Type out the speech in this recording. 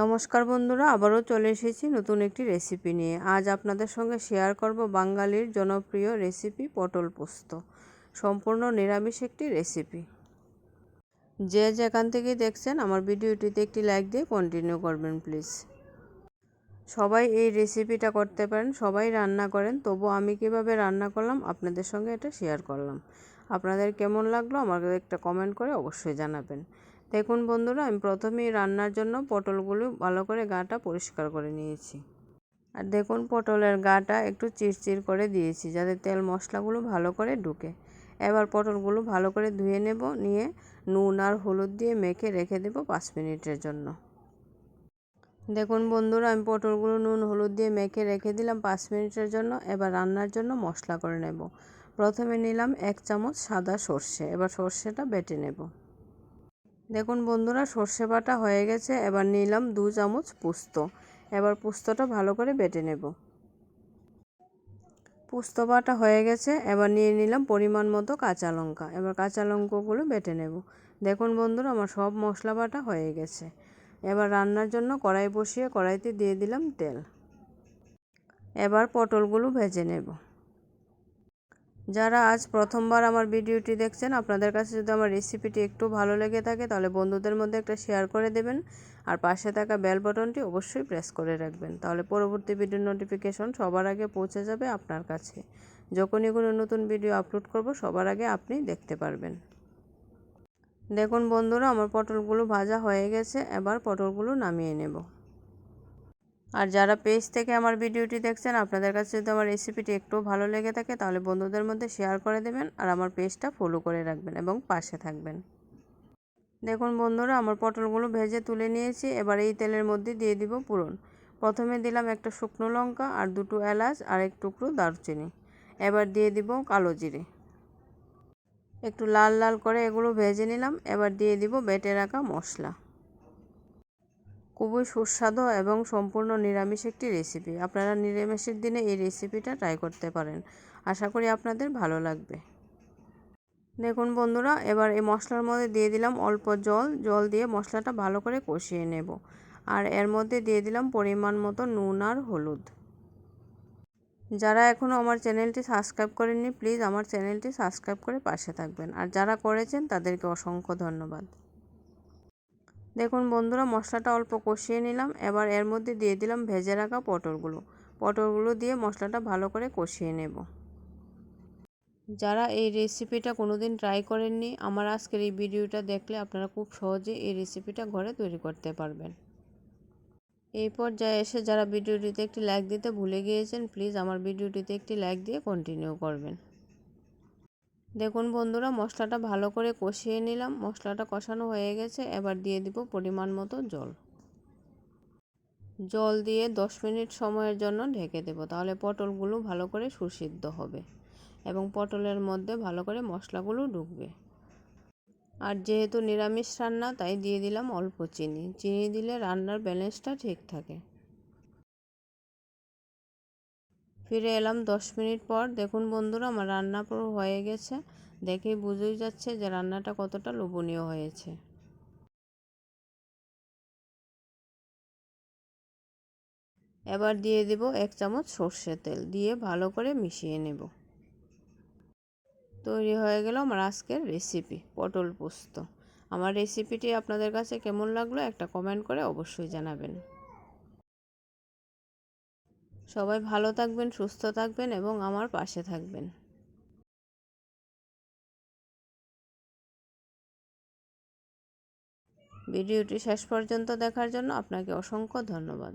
নমস্কার বন্ধুরা, আবারও চলে এসেছি নতুন একটি রেসিপি নিয়ে। আজ আপনাদের সঙ্গে শেয়ার করব বাঙালির জনপ্রিয় রেসিপি পটল পোস্ত। সম্পূর্ণ নিরামিষ একটি রেসিপি যে যেখান থেকে দেখছেন আমার ভিডিওটিতে একটি লাইক দিয়ে কন্টিনিউ করবেন প্লিজ সবাই এই রেসিপিটা করতে পারেন, সবাই রান্না করেন, তবু আমি কীভাবে রান্না করলাম আপনাদের সঙ্গে এটা শেয়ার করলাম। আপনাদের কেমন লাগল আমাকে একটা কমেন্ট করে অবশ্যই জানাবেন। দেখুন বন্ধুরা, আমি প্রথমেই রান্নার জন্য পটলগুলো ভালো করে গাটা পরিষ্কার করে নিয়েছি। আর দেখুন পটলের গাটা একটু চিরচির করে দিয়েছি, যাতে তেল মশলাগুলো ভালো করে ঢুকে। এবার পটলগুলো ভালো করে ধুয়ে নেব, নিয়ে নুন আর হলুদ দিয়ে মেখে রেখে দেব পাঁচ মিনিটের জন্য। দেখুন বন্ধুরা, আমি পটলগুলো নুন, হলুদ দিয়ে মেখে রেখে দিলাম পাঁচ মিনিটের জন্য। এবার রান্নার জন্য মশলা করে নেব। প্রথমে নিলাম এক চামচ সাদা সর্ষে, এবার সর্ষেটা বেটে নেব। দেখুন বন্ধুরা, সর্ষে বাটা হয়ে গেছে, এবার নিলাম দু চামচ পোস্ত। এবার পোস্তটা ভালো করে বেটে নেব। পুস্ত বাটা হয়ে গেছে, এবার নিয়ে নিলাম পরিমাণ মতো কাঁচা লঙ্কা। এবার কাঁচা লঙ্কাগুলো বেটে নেব। দেখুন বন্ধুরা, আমার সব মশলা বাটা হয়ে গেছে। এবার রান্নার জন্য কড়াই বসিয়ে কড়াইতে দিয়ে দিলাম তেল। এবার পটলগুলো ভেজে নেব। যারা আজ প্রথমবার আমার ভিডিওটি দেখছেন, আপনাদের কাছে যদি আমার রেসিপিটি একটু ভালো লেগে থাকে, তাহলে বন্ধুদের মধ্যে একটা শেয়ার করে দেবেন। আর পাশে থাকা বেল বাটনটি অবশ্যই প্রেস করে রাখবেন। তাহলে পরবর্তী ভিডিওর নোটিফিকেশন সবার আগে পৌঁছে যাবে আপনার কাছে। যখনই কোনো নতুন ভিডিও আপলোড করব, সবার আগে আপনি দেখতে পারবেন। দেখুন বন্ধুরা, আমার পটলগুলো ভাজা হয়ে গেছে। এবার পটলগুলো নামিয়ে নেব। আর যারা পেজ থেকে আমার ভিডিওটি দেখছেন, আপনাদের কাছে যদি আমার রেসিপিটি একটু ভালো লেগে থাকে, তাহলে বন্ধুদের মধ্যে শেয়ার করে দেবেন আর আমার পেজটা ফলো করে রাখবেন এবং পাশে থাকবেন। দেখুন বন্ধুরা, আমার পটলগুলো ভেজে তুলে নিয়েছি। এবার এই তেলের মধ্যে দিয়ে দিব পুরন। প্রথমে দিলাম একটা শুকনো লঙ্কা আর দুটো এলাচ আর এক টুকরো দারচিনি। এবার দিয়ে দিব কালো জিরে। একটু লাল লাল করে এগুলো ভেজে নিলাম। এবার দিয়ে দিব বেটে রাখা মশলা। খুবই সুস্বাদু এবং সম্পূর্ণ নিরামিষ একটি রেসিপি আপনারা নিরামিষের দিনে এই রেসিপিটা ট্রাই করতে পারেন। আশা করি আপনাদের ভালো লাগবে। দেখুন বন্ধুরা, এবার এই মশলার মধ্যে দিয়ে দিলাম অল্প জল। জল দিয়ে মশলাটা ভালো করে কষিয়ে নেব। আর এর মধ্যে দিয়ে দিলাম পরিমাণ মতো নুন আর হলুদ। যারা এখনও আমার চ্যানেলটি সাবস্ক্রাইব করেননি প্লিজ আমার চ্যানেলটি সাবস্ক্রাইব করে পাশে থাকবেন। আর যারা করেছেন, তাদেরকে অসংখ্য ধন্যবাদ। দেখুন বন্ধুরা, মশলাটা অল্প কষিয়ে নিলাম। এবার এর মধ্যে দিয়ে দিলাম ভেজে রাখা পটলগুলো। পটলগুলো দিয়ে মশলাটা ভালো করে কষিয়ে নেব। যারা এই রেসিপিটা কোনো দিন ট্রাই করেননি, আমার আজকের এই ভিডিওটা দেখলে আপনারা খুব সহজে এই রেসিপিটা ঘরে তৈরি করতে পারবেন। এই পর্যায়ে এসে যারা ভিডিওটিতে একটি লাইক দিতে ভুলে গিয়েছেন প্লিজ আমার ভিডিওটিতে একটি লাইক দিয়ে কন্টিনিউ করবেন। দেখুন বন্ধুরা, মশলাটা ভালো করে কষিয়ে নিলাম। মশলাটা কষানো হয়ে গেছে, এবার দিয়ে দিব পরিমাণ মতো জল। জল দিয়ে দশ মিনিট সময়ের জন্য ঢেকে দেব, তাহলে পটলগুলো ভালো করে সুসিদ্ধ হবে এবং পটলের মধ্যে ভালো করে মশলাগুলো ঢুকবে। আর যেহেতু নিরামিষ রান্না, তাই দিয়ে দিলাম অল্প চিনি। চিনি দিলে রান্নার ব্যালেন্সটা ঠিক থাকে। ফিরে এলাম দশ মিনিট পর। দেখুন বন্ধুরা, আমার রান্না পুরো হয়ে গেছে। দেখেই বুঝেই যাচ্ছে যে রান্নাটা কতটা লোভনীয় হয়েছে। এবার দিয়ে দিব এক চামচ সর্ষের তেল, দিয়ে ভালো করে মিশিয়ে নেব। তৈরি হয়ে গেল আমার আজকের রেসিপি পটল পোস্ত। আমার রেসিপিটি আপনাদের কাছে কেমন লাগল একটা কমেন্ট করে অবশ্যই জানাবেন। সবাই ভালো থাকবেন, সুস্থ থাকবেন এবং আমার পাশে থাকবেন। ভিডিওটি শেষ পর্যন্ত দেখার জন্য আপনাকে অসংখ্য ধন্যবাদ।